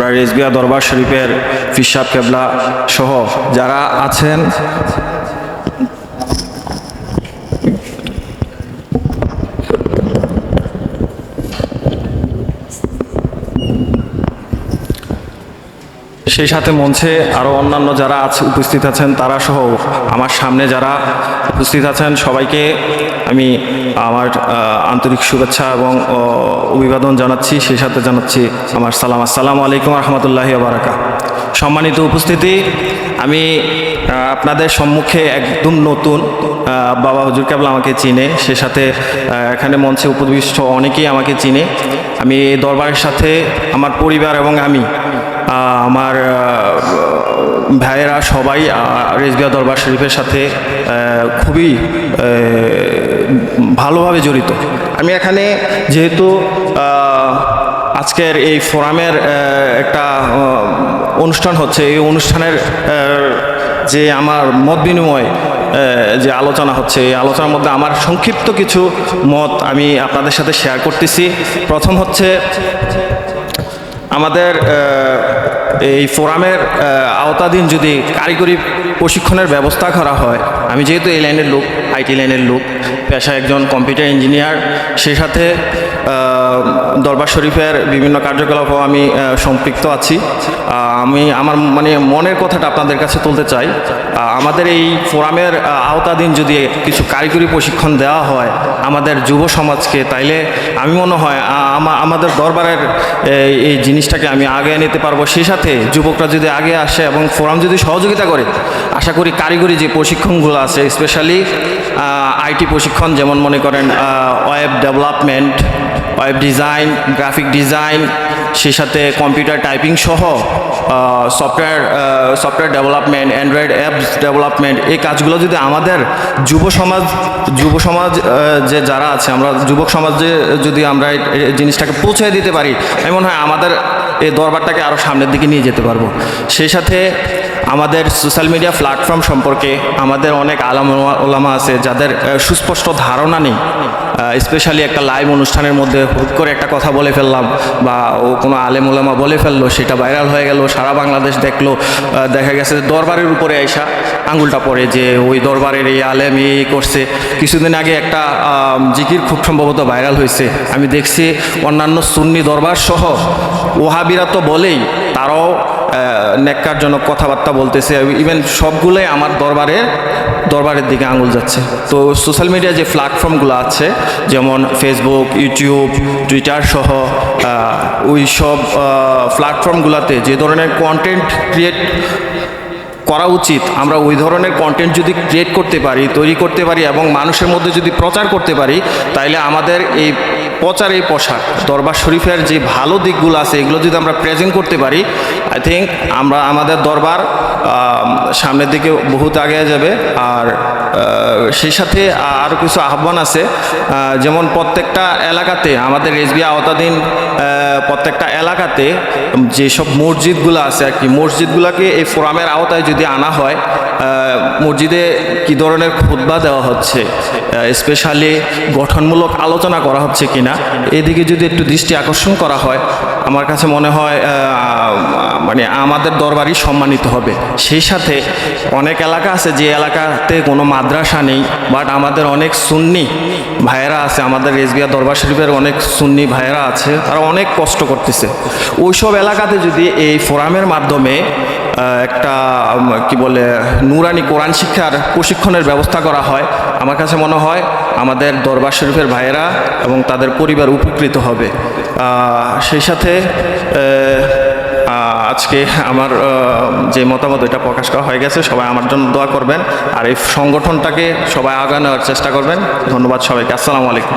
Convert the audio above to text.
আপনার রেজবিয়া দরবার শরীফের ফিসাব কেবলা সহ যারা আছেন সেই সাথে মঞ্চে আরও অন্যান্য যারা আছে উপস্থিত আছেন, তারা সহ আমার সামনে যারা উপস্থিত আছেন, সবাইকে আমি আমার আন্তরিক শুভেচ্ছা এবং অভিবাদন জানাচ্ছি। সেই সাথে জানাচ্ছি আমার সালাম। আসসালামু আলাইকুম রহমতুল্লাহি বারাকা সম্মানিত উপস্থিতি, আমি আপনাদের সম্মুখে একদম নতুন বাবা হুজুর কেবল আমাকে চিনে। সে সাথে এখানে মঞ্চে উপবিষ্ট অনেকেই আমাকে চিনে। আমি দরবারের সাথে আমার পরিবার এবং আমি আমার ভাইয়েরা সবাই রেজবিয়া দরবার শরীফের সাথে খুবই ভালোভাবে জড়িত। আমি এখানে যেহেতু আজকের এই ফোরামের একটা অনুষ্ঠান হচ্ছে, এই অনুষ্ঠানের যে আমার মত বিনিময় যে আলোচনা হচ্ছে, এই আলোচনার মধ্যে আমার সংক্ষিপ্ত কিছু মত আমি আপনাদের সাথে শেয়ার করতেছি। প্রথম হচ্ছে আমাদের এই ফোরামের আওতাধীন যদি কারিগরি প্রশিক্ষণের ব্যবস্থা করা হয়, আমি যেহেতু এই লাইনের লোক, আইটি লাইনের লোক পেশা একজন কম্পিউটার ইঞ্জিনিয়ার সেই সাথে দরবার শরীফের বিভিন্ন কার্যকলাপও আমি সম্পৃক্ত আছি। আমি আমার মানে মনের কথাটা আপনাদের কাছে তুলতে চাই। আমাদের এই ফোরামের আওতাধীন যদি কিছু কারিগরি প্রশিক্ষণ দেওয়া হয় আমাদের যুব সমাজকে, তাইলে আমি মনে হয় আমাদের দরবারের এই জিনিসটাকে আমি আগে নিতে পারব। সেই সাথে যুবকরা যদি আগে আসে এবং ফোরাম যদি সহযোগিতা করে, আশা করি কারিগরি যে প্রশিক্ষণগুলো আছে, স্পেশালি আইটি প্রশিক্ষণ, যেমন মনে করেন web development web design graphic design সেই সাথে কম্পিউটার টাইপিং সহ software software development Android apps development এই কাজগুলো যদি আমাদের যুব সমাজ যুব সমাজ যে যারা আছে, আমরা যুবক সমাজে যদি আমরা এই জিনিসটাকে পৌঁছে দিতে পারি, আমি মনে হয় আমাদের এই দরবারটাকে আরও সামনের দিকে নিয়ে যেতে পারব। সেই সাথে আমাদের সোশ্যাল মিডিয়া প্ল্যাটফর্ম সম্পর্কে আমাদের অনেক আলাম ওলামা আছে যাদের সুস্পষ্ট ধারণা নেই। স্পেশালি একটা লাইভ অনুষ্ঠানের মধ্যে হুট করে একটা কথা বলে ফেললাম বা ও কোনো আলেম ওলামা বলে ফেলল, সেটা ভাইরাল হয়ে গেল, সারা বাংলাদেশ দেখল দেখা গেছে দরবারের উপরে আইসা আঙ্গুলটা পড়ে যে ওই দরবারের এই আলেম এই করছে। কিছুদিন আগে একটা জিকির খুব সম্ভবত ভাইরাল হয়েছে। আমি দেখছি অন্যান্য সুন্নি দরবার সহ ওহাবিরা তো বলেই, তারাও নেককারজনক কথাবার্তা বলতেছে। ইভেন সবগুলোই আমার দরবারে, দরবারের দিকে আঙুল যাচ্ছে। তো সোশ্যাল মিডিয়া যে প্ল্যাটফর্মগুলো আছে, যেমন ফেসবুক ইউটিউব টুইটার সহ ওই সব প্ল্যাটফর্মগুলোতে যে ধরনের কন্টেন্ট ক্রিয়েট করা উচিত, আমরা ওই ধরনের কন্টেন্ট যদি ক্রিয়েট করতে পারি, তৈরি করতে পারি এবং মানুষের মধ্যে যদি প্রচার করতে পারি, তাইলে আমাদের এই প্রচার এই পোশাক। দরবার শরীফের যে ভালো দিকগুলো আছে, এগুলো যদি আমরা প্রেজেন্ট করতে পারি আই থিঙ্ক আমরা আমাদের দরবার সামনের দিকে বহুত আগে যাবে। আর সেই সাথে আরও কিছু আহ্বান আছে। যেমন প্রত্যেকটা এলাকাতে, আমাদের এসবি আওতাধীন প্রত্যেকটা এলাকাতে যেসব মসজিদগুলো আছে আর কি, মসজিদগুলোকে এই ফোরামের আওতায় যদি আনা হয় মসজিদে কি ধরনের খুতবা দেওয়া হচ্ছে? স্পেশালি গঠনমূলক আলোচনা করা হচ্ছে কিনা, এদিকে যদি একটু দৃষ্টি আকর্ষণ করা হয়, আমার কাছে মনে হয় মানে আমাদের দরবারই সম্মানিত হবে। সেই সাথে অনেক এলাকা আছে, যে এলাকাতে কোনো মাদ্রাসা নেই বাট আমাদের অনেক সুন্নি ভাইয়েরা আছে, আমাদের রেজবিয়া দরবার শরীফের অনেক সুন্নি ভাইয়েরা আছে, তারা অনেক কষ্ট করতেছে। ওইসব এলাকাতে যদি এই ফোরামের মাধ্যমে একটা কি বলে, নুরানি কোরআন শিক্ষার প্রশিক্ষণের ব্যবস্থা করা হয়। আমার কাছে মনে হয় আমাদের দরবার শরীফের ভাইয়েরা এবং তাদের পরিবার উপকৃত হবে। সেই সাথে আজকে আমার যে মতামত এটা প্রকাশ করা হয়ে গেছে, সবাই আমার জন্য দোয়া করবেন। আর এই সংগঠনটাকে সবাই আগানোর চেষ্টা করবেন। ধন্যবাদ সবাইকে। আসসালামু আলাইকুম।